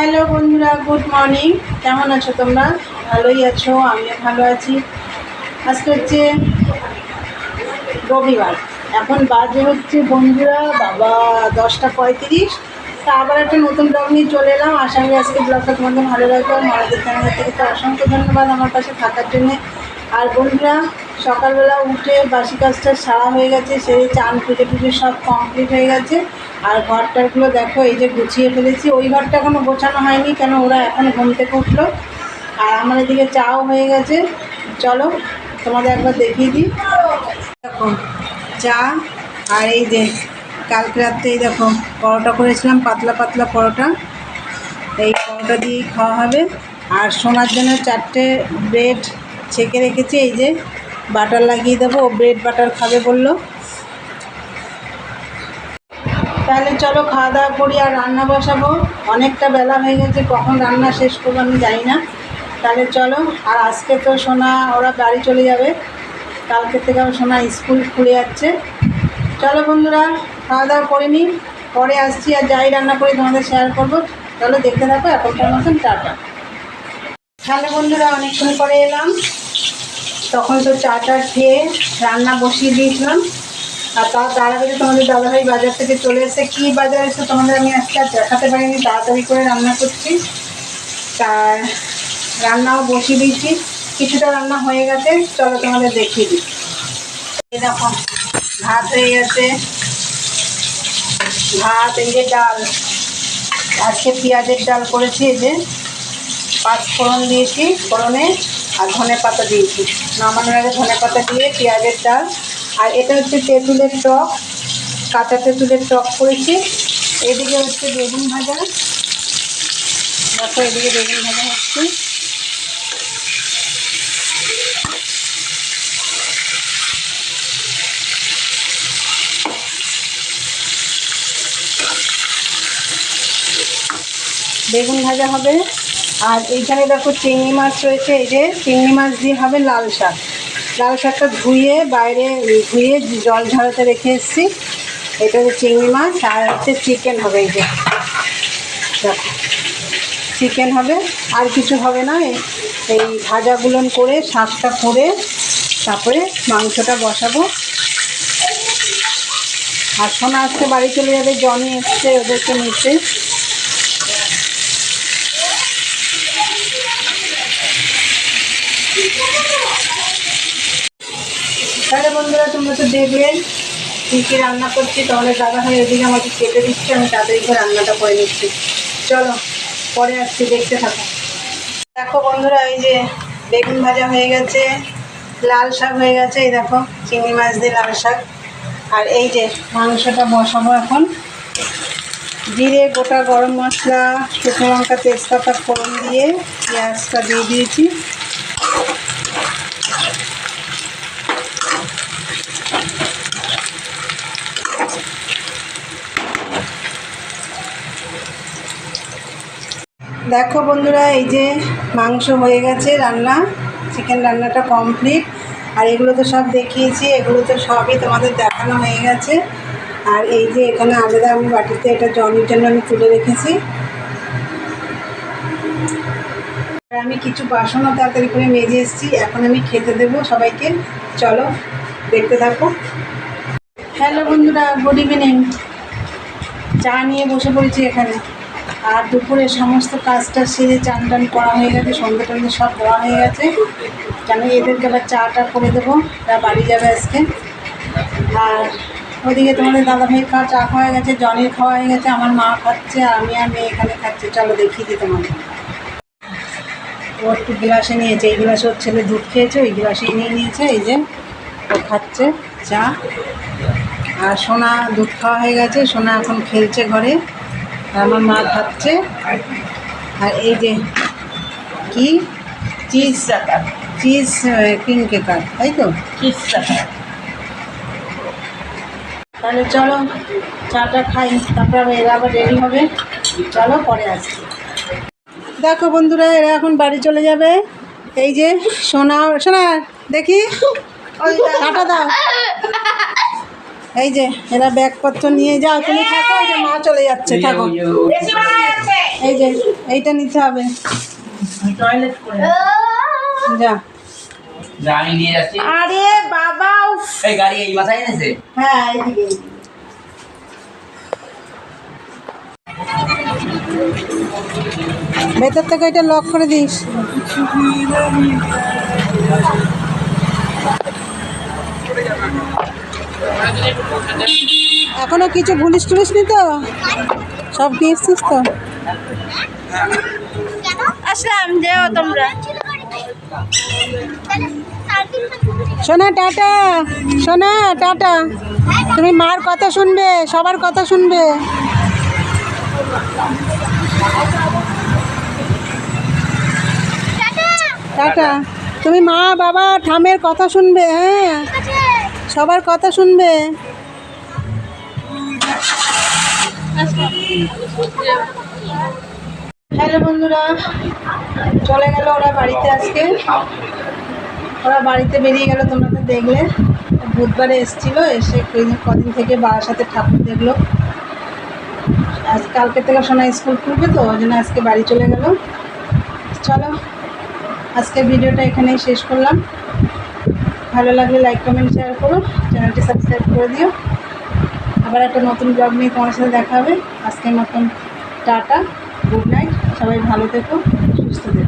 Hello বন্ধুরা, good morning. কেমন আছো তোমরা? ভালোই আছো, আমিও ভালো আছি। আজকে হচ্ছে রবিবার। এখন বাজে হচ্ছে বন্ধুরা, বাবা দশটা পঁয়ত্রিশ। তা আবার একটা নতুন ব্লগ নিয়ে চলে এলাম। আশা করি আজকে ব্লগটা তোমাদের ভালো লাগবে। আর মারাদের চ্যানেল থেকে তো অসংখ্য ধন্যবাদ আমার পাশে থাকার জন্যে। আর বন্ধুরা, সকালবেলা উঠে বাসি কাজটা সারা হয়ে গেছে। সেই চান পুজো টুজো সব কমপ্লিট হয়ে গেছে। আর ঘরটারগুলো দেখো, এই যে গুছিয়ে ফেলেছি। ওই ঘরটা এখনও গোছানো হয়নি, কেন ওরা এখন ঘুম থেকে উঠল। আর আমার এদিকে চাও হয়ে গেছে। চলো, তোমাদের একবার দেখিয়ে দিই। দেখো, চা আর এই যে কালকে রাত্রে এই দেখো, পরোটা করেছিলাম, পাতলা পাতলা পরোটা। এই পরোটা দিয়েই খাওয়া হবে। আর সোনার জন্য চারটে ব্রেড ছেঁকে রেখেছি, এই যে বাটার লাগিয়ে দেবো। ও ব্রেড বাটার খাবে বলল। তাহলে চলো খাওয়া দাওয়া করি আর রান্না বসাবো। অনেকটা বেলা হয়ে গেছে, কখন রান্না শেষ করব আমি জানি না। তাহলে চলো, আর আজকে তো সোনা, ওরা বাড়ি চলে যাবে। কালকে থেকে আমার সোনা স্কুল খুলে যাচ্ছে। চলো বন্ধুরা, খাওয়া দাওয়া করে নিই। পরে আসছি আর যাই রান্না করি তোমাদের শেয়ার করব। চলো দেখতে থাকো, এখনকার মতন টাটা। তাহলে বন্ধুরা, অনেকক্ষণ পরে এলাম। তখন তো চা টা খেয়ে রান্না বসিয়ে দিয়েছিলাম। আর তা তার আগে তোমাদের দাদাভাই বাজার থেকে চলে এসে কী বাজার এসে তোমাদের আমি আজকে আর দেখাতে পারিনি, তাড়াতাড়ি করে রান্না করছি। তা রান্নাও বসিয়ে দিয়েছি। কিছুটা রান্না হয়ে গেছে, চলো তোমাদের দেখিয়ে দিই। দেখো, ভাত হয়ে গেছে। ভাত, এই যে ডাল। আজকে পেঁয়াজের ডাল করেছি, এই যে পাঁচ ফোড়ন দিয়েছি, ফোড়নে আর ধনে পাতা দিয়েছি। নামানোর আগে ধনে পাতা দিয়ে পেঁয়াজের ডাল আর এটা হচ্ছে তেঁতুলের টক, কাঁচা তেঁতুলের টক করেছি। এদিকে হচ্ছে বেগুন ভাজা। দেখো এদিকে বেগুন ভাজা হচ্ছে। বেগুন ভাজা হবে। আর এইখানে দেখো চিংড়ি মাছ রয়েছে, এই যে চিংড়ি মাছ দিয়ে হবে লাল শাক। লাল শাকটা ধুয়ে বাইরে ধুয়ে জল ঝরাতে রেখে এসেছি। এটা হচ্ছে চিংড়ি মাছ, আর হচ্ছে চিকেন হবে এই যে। চিকেন হবে, আর কিছু হবে না। এই- ভাজাগুলো করে, শাকটা করে, তারপরে মাংসটা বসাবো। আর সোনা আজকে বাড়ি চলে যাবে জনি এসছে, ওদেরকে নিতে। তাহলে বন্ধুরা তোমরা তো দেখলে কী কী রান্না করছি, তাহলে দাদা ভাই ওদিকে আমাকে কেটে দিচ্ছে, আমি তাড়াতাড়ি করে রান্নাটা করে নিচ্ছি। চলো, পরে আসছি, দেখতে থাকো। দেখো বন্ধুরা, এই যে বেগুন ভাজা হয়ে গেছে, লাল শাক হয়ে গেছে, এই দেখো, চিংড়ি মাছ দিয়ে লাল শাক। আর এই যে মাংসটা বসাবো এখন। জিরে, গোটা গরম মশলা, শুকনো লঙ্কা, তেজপাতা, ফোড়ন দিয়ে পেঁয়াজটা দিয়ে দিয়েছি। দেখো বন্ধুরা, এই যে মাংস হয়ে গেছে রান্না চিকেন রান্নাটা কমপ্লিট আর এগুলো তো সব দেখিয়েছি, এগুলো তো সবই তোমাদের দেখানো হয়ে গেছে। আর এই যে এখানে আলাদা আমি বাটিতে এটা জলের জন্য আমি তুলে রেখেছি। আর আমি কিছু বাসনও তাড়াতাড়ি করে মেজে এসেছি, এখন আমি খেতে দেবো সবাইকে। চলো, দেখতে থাকো। হ্যালো বন্ধুরা গুড ইভিনিং চা নিয়ে বসে পড়েছি এখানে। আর দুপুরে সমস্ত কাজটা সেরে চান টান করা হয়ে গেছে সন্ধ্যে টন্ধে সব দেওয়া হয়ে গেছে। কেন এদেরকে আবার চাটা করে দেবো তারা বাড়ি যাবে আজকে। আর ওদিকে তোমাদের দাদা দাদাভাই খাওয়া চা খাওয়া গেছে জনের খাওয়া হয়ে গেছে, আমার মা খাচ্ছে, আর আমি আর মেয়ে এখানে খাচ্ছি চলো দেখিয়ে দিই তোমাদের। ও একটু গ্লাসে নিয়েছে, এই গ্লাসে ওর ছেলে দুধ খেয়েছে, ওই গ্লাসেই নিয়ে নিয়েছে, এই যে ও খাচ্ছে চা। আর সোনা দুধ খাওয়া হয়ে গেছে সোনা এখন খেলছে ঘরে। আর আমার মা খাচ্ছে। আর এই যে কি? চিজ চিজ ক্রিম কেকার তাই তো? চিজ তাহলে চলো চাটা খাই তারপরে এরা আবার রেডি হবে। চলো পরে আসছি। দেখো বন্ধুরা এরা এখন বাড়ি চলে যাবে। এই যে সোনা সোনা দেখি? টাটা দাও। এই যে এরা ব্যাগপত্র নিয়ে যাও তুমি থাকো এই যে মা চলে যাচ্ছে থাকো। এই যে এইটা নিতে হবে। টয়লেট করে যা। যা নিয়ে যাচ্ছি। আরে বাবা। এই গাড়ি এই মাথায় এনেছে? হ্যাঁ এইদিকে। ভেতর থেকে এটা লক করে দিস। এখনও কিছু ভুলিস টুলিস নি তো? সব নিয়েছিস তো? আসলাম যেও তোমরা। সোনা টাটা। সোনা টাটা। তুমি মার কথা শুনবে সবার কথা শুনবে। টাটা। তুমি মা বাবা ঠামের কথা শুনবে হ্যাঁ। সবার কথা শুনবে? হ্যালো বন্ধুরা, চলে গেল ওরা বাড়িতে আজকে। ওরা বাড়িতে বেরিয়ে গেল, তোমরা তো দেখলে। বুধবারে এসেছিল, এসে কদিন থেকে বাবার সাথে ঠাকুর দেখল। আজ কালকে থেকে সোনা স্কুল খুলবে তো, ওই জন্য আজকে বাড়ি চলে গেল। চলো, আজকের ভিডিওটা এখানেই শেষ করলাম। ভালো লাগলে লাইক কমেন্ট শেয়ার করো। চ্যানেলটি সাবস্ক্রাইব করে দিও। আবার একটা নতুন ব্লগ নিয়ে তোমার সাথে দেখা হবে। আজকের মতন টাটা গুড নাইট সবাই ভালো থেকো, সুস্থ থেকো।